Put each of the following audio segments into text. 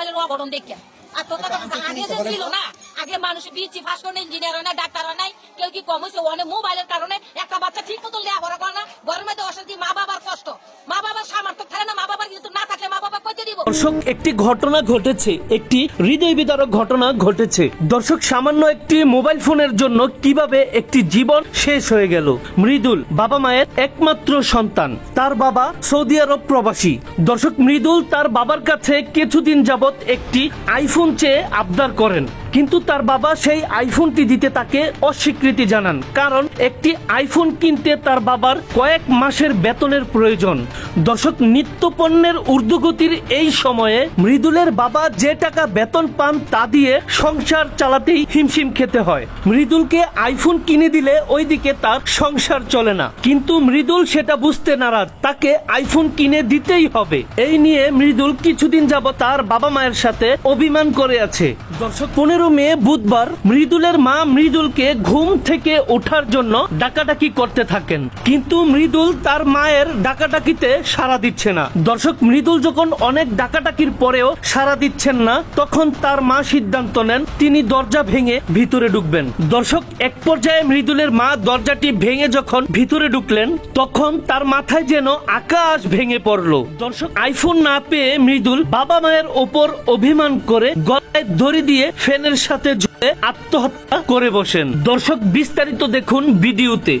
মোবাইলের অঘটন দেখে। আর তো কথা কথা আগে যে ছিল না আগে মানুষ বিচি ফাঁস করে ইঞ্জিনিয়ার হয় না, ডাক্তার হয় নাই, কেউ কি কম হয়েছে অনেক মোবাইলের কারণে একটা বাচ্চা ঠিক মতো লেখাপড়া করে না, ঘরের মধ্যে অশান্তি মা বাবার কষ্ট। মা বাবার সামর্থ্য থাকে না মা বাবার কিন্তু না থাকলে মা বাবা কইতে দিব। দর্শক, একটি ঘটনা ঘটেছে, একটি হৃদয় বিদারক ঘটনা ঘটেছে। দর্শক, সামান্য একটি মোবাইল ফোনের জন্য কীভাবে একটি জীবন শেষ হয়ে গেল? মৃদুল, বাবা মায়ের একমাত্র সন্তান, তার বাবা সৌদি আরব প্রবাসী। দর্শক, মৃদুল তার বাবার কাছে কিছুদিন যাবত একটি আইফোন চেয়ে আবদার করেন। কিন্তু তার বাবা সেই আইফোনটি দিতে তাকে অস্বীকৃতি জানান, কারণ একটি আইফোন কিনতে তার বাবার কয়েক মাসের বেতনের প্রয়োজন। দর্শক, নিত্য পণ্যের ঊর্ধ্বগতির এই সময়ে মৃদুলের বাবা যে টাকা বেতন পান তা দিয়ে সংসার চালাতেই হিমশিম খেতে হয়। মৃদুলকে আইফোন কিনে দিলে ওইদিকে তার সংসার চলে না। কিন্তু মৃদুল সেটা বুঝতে নারাজ। তাকে আইফোন কিনে দিতেই হবে। এই নিয়ে মৃদুল কিছুদিন যাব তার বাবা মায়ের সাথে অভিমান করে আছে। দর্শক, পনেরো মে বুধবার মৃদুলের মা মৃদুলকে ঘুম থেকে ওঠার জন্য ডাকাডাকি করতে থাকেন। কিন্তু মৃদুল তার মায়ের ডাকাডাকিতে সাড়া দিচ্ছে না। দর্শক, মৃদুল যখন অনেক ডাকাডাকির পরেও সাড়া দিচ্ছেন না, তখন তার মা সিদ্ধান্ত নেন, তিনি দরজা ভেঙে ভিতরে ঢুকবেন। দর্শক, এক পর্যায়ে মৃদুলের মা দরজাটি ভেঙে যখন ভিতরে ঢুকলেন, তখন তার মাথায় যেন আকাশ ভেঙে পড়ল। দর্শক, আইফোন না পেয়ে মৃদুল বাবা মায়ের ওপর অভিমান করে গলায় দড়ি দিয়ে ফ্যানের সাথে ঝুলে আত্মহত্যা করে বসেন। দর্শক, বিস্তারিত দেখুন ভিডিওতে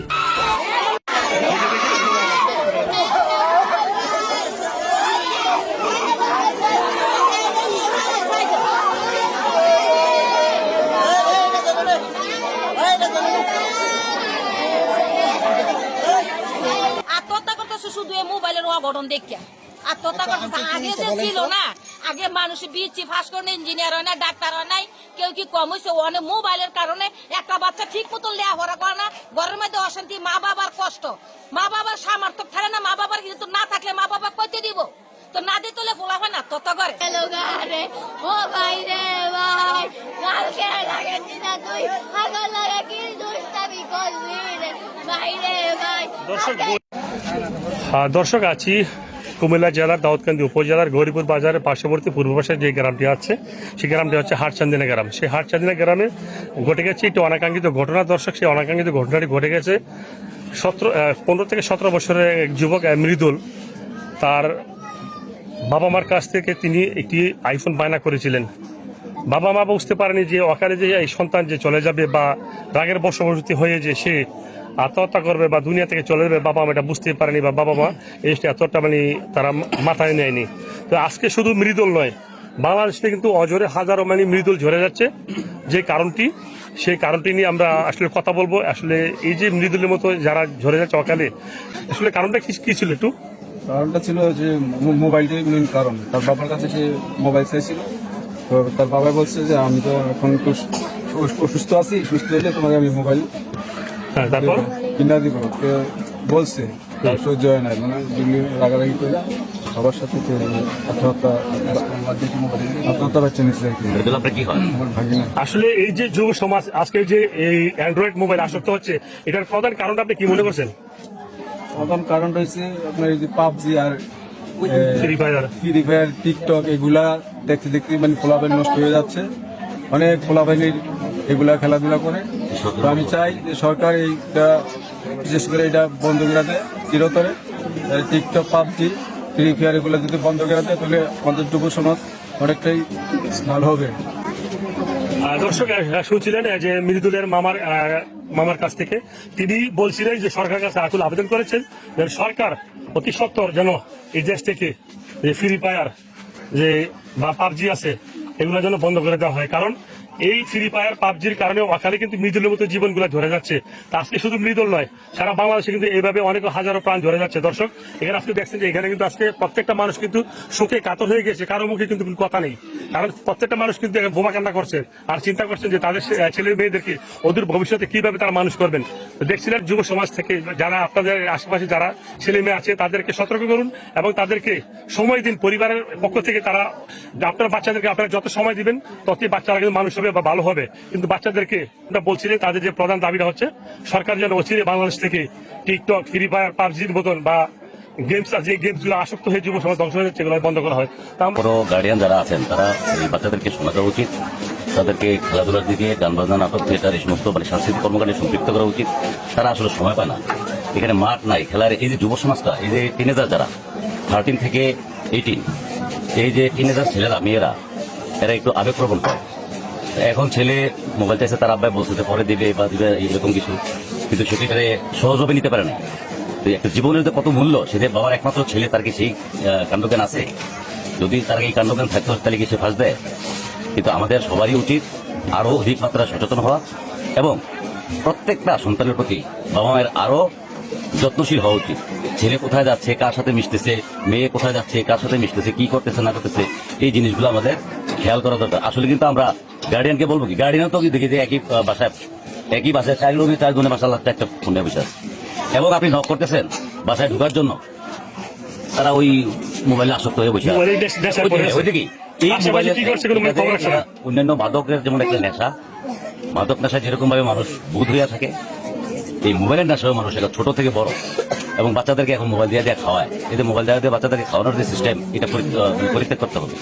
আত্মহত্যা করতেছে শুধু এই মোবাইলের অঘটন দেখে। আত্মহত্যা করতেছে আগে যে ছিল না আগে মানুষ বিচি ফাঁস করে ইঞ্জিনিয়ার হয় না ডাক্তার হয় নাই কেউ কি কম হয়েছে? অনেক মোবাইলের কারণে একটা বাচ্চা ঠিক মতো লেখাপড়া করে না ঘরের মধ্যে অশান্তি মা বাবার কষ্ট। মা বাবার সামর্থ্য থাকে না মা বাবার কিন্তু না থাকলে মা বাবা কইতে দিব। তো না দিতে তোলে ফোলা হয় না তত করে হ্যালো ও ভাই রে ভাই কালকে লাগাচ্ছি না তুই আগল লাগা কি দুষ্টামি করবি রে? ভাই রে ভাই দর্শক, আছি কুমিল্লা জেলার দাউদকান্দি উপজেলার গৌরীপুর বাজারের পার্শ্ববর্তী পূর্ব পাশে যে গ্রামটি আছে, সেই গ্রামটি হচ্ছে হাটচান্দিনা গ্রাম। সেই হাটচান্দিনা গ্রামে ঘটে গেছে একটি অনাকাঙ্ক্ষিত ঘটনা। দর্শক, সেই অনাকাঙ্ক্ষিত ঘটনাটি ঘটে গেছে সতেরো পনেরো থেকে সতেরো বছরের এক যুবক মৃদুল। তার বাবা মার কাছ থেকে তিনি একটি আইফোন বায়না করেছিলেন। বাবা মা বুঝতে পারেনি যে অকালে যে এই সন্তান যে চলে যাবে বা রাগের বশবর্তী হয়ে যে সে আত্মহত্যা করবে বা দুনিয়া থেকে চলে যাবে, বাবা মা এটা বুঝতে পারেনি বা বাবা মা এই এতটা মানে তারা মাথায় নেয়নি। তো আজকে শুধু মৃদুল নয়, বাংলাদেশে কিন্তু অজরে হাজারো মানে মৃদুল ঝরে যাচ্ছে। যে কারণটি, সেই কারণটি নিয়ে আমরা আসলে কথা বলব। আসলে এই যে মৃদুলের মতো যারা ঝরে যাচ্ছে অকালে, আসলে কারণটা কি কি ছিল একটু? কারণটা ছিল যে মোবাইলটাই মেন কারণ। তার বাবার কাছে সে মোবাইল চাইছিল। তো তার বাবা বলছে যে আমি তো এখন একটু অসুস্থ আছি সুস্থ হলে তোমাকে আমি মোবাইল হ্যাঁ তারপর? কিনা দিব। বলছে সহ্য হয় না মানে দিল্লি রাগারাগি করে সবার সাথে আত্মহত্যা বাচ্চা নিচ্ছে আসলে এই যে যুব সমাজ আজকে যে এই অ্যান্ড্রয়েড মোবাইল আসক্ত হচ্ছে এটার প্রধান কারণটা আপনি কি মনে করছেন? প্রধান কারণটা হচ্ছে আপনার এই যে পাবজি আর free fire free fire TikTok এগুলা দেখতে দেখতে মানে পোলাপাইন নষ্ট হয়ে যাচ্ছে। অনেক পোলাপাইনের এগুলা খেলাধুলা করে। তো আমি চাই যে সরকার এইটা বিশেষ করে এটা বন্ধ করে দেয় চিরতরে। টিকটক পাবজি ফ্রি ফায়ার এগুলো যদি বন্ধ করে দেয় তাহলে আমাদের যুব সমাজ অনেকটাই ভালো হবে। দর্শক শুনছিলেন যে মৃদুলের মামার মামার কাছ থেকে। তিনি বলছিলেন যে সরকারের কাছে আকুল আবেদন করেছেন সরকার অতি সত্তর যেন এই দেশ থেকে যে ফ্রি ফায়ার যে বা পাবজি আছে, এগুলো যেন বন্ধ করে দেওয়া হয়। কারণ এই ফ্রি ফায়ার পাবজির কারণে অকালে কিন্তু মৃদুলের মতো জীবনগুলো ধরে যাচ্ছে। আজকে শুধু মৃদুল নয়, সারা বাংলাদেশে কিন্তু এইভাবে অনেক হাজারো প্রাণ ধরে যাচ্ছে। দর্শক, এখানে আজকে দেখছেন যে এখানে কিন্তু আজকে প্রত্যেকটা মানুষ কিন্তু শোকে কাতর হয়ে গেছে, কারও মুখে কিন্তু কোনো কথা নেই। কারণ প্রত্যেকটা মানুষ কিন্তু বোমা কান্না করছে আর চিন্তা করছেন যে তাদের ছেলে মেয়েদেরকে ওদের ভবিষ্যতে কীভাবে তারা মানুষ করবেন। দেখছিলেন যুব সমাজ থেকে যারা আপনাদের আশেপাশে যারা ছেলে মেয়ে আছে, তাদেরকে সতর্ক করুন এবং তাদেরকে সময় দিন পরিবারের পক্ষ থেকে তারা, আপনার বাচ্চাদেরকে আপনারা যত সময় দিবেন, ততই বাচ্চারা কিন্তু মানুষ হবে বা ভালো হবে। কিন্তু বাচ্চাদেরকে আমরা বলছি যে তাদের যে প্রধান দাবিটা হচ্ছে, সরকার যেন অচিরে বাংলাদেশ থেকে টিকটক, ফ্রি ফায়ার পাবজির মতন বা করা মানে সাংস্কৃতিক করা উচিত। তারা আসলে সময় পায় না। এখানে মাঠ নাই। খেলার এই যে যুব সমাজটা, এই যে টিনেজার যারা থার্টিন থেকে এইটিন এই যে টিনেজার ছেলেরা, মেয়েরা, এরা একটু আবেগপ্রবণ হয়। এখন ছেলে মোবাইল চাইছে তার আব্বাই বলছে যে পরে দিবে বা দিবে, এইরকম কিছু। কিন্তু সেটাকে সহজভাবে নিতে পারে না। একটা জীবনের কত মূল্য সেটা বাবার একমাত্র ছেলে, তার কি সেই কাণ্ডজ্ঞান আছে? যদি তার এই কাণ্ডজ্ঞান থাকতো, তাহলে কি সে ফাঁস দেয়? কিন্তু আমাদের সবারই উচিত আরও অধিক মাত্রা সচেতন হওয়া এবং প্রত্যেকটা সন্তানের প্রতি বাবা মায়ের আরও যত্নশীল হওয়া উচিত। ছেলে কোথায় যাচ্ছে, কার সাথে মিশতেছে, মেয়ে কোথায় যাচ্ছে, কার সাথে মিশতেছে, কি করতেছে, না করতেছে, এই জিনিসগুলো আমাদের খেয়াল করা দরকার। আসলে কিন্তু আমরা গার্ডিয়ানকে বলব কি? গার্ডিয়ানও তো দেখি যে একই বাসায় একই বাসায় চার লোক চার জনের বাসা লাগতে একটা ফোনে বসে আছে। এবং আপনি নক করতেছেন বাসায় ঢোকার জন্য। তারা ওই মোবাইলে আসক্ত হয়ে বসে এই মোবাইলে না। অন্যান্য মাদকের যেমন একটা নেশা মাদক নেশা যেরকম ভাবে মানুষ বুধ হইয়া থাকে এই মোবাইলের নেশাও মানুষ এটা ছোট থেকে বড়। এবং বাচ্চাদেরকে এখন মোবাইল দিয়ে দিয়ে খাওয়ায়। যে মোবাইল দেওয়া দিয়ে বাচ্চাদেরকে খাওয়ানোর যে সিস্টেম এটা পরি- পরিত্যাগ করতে হবে।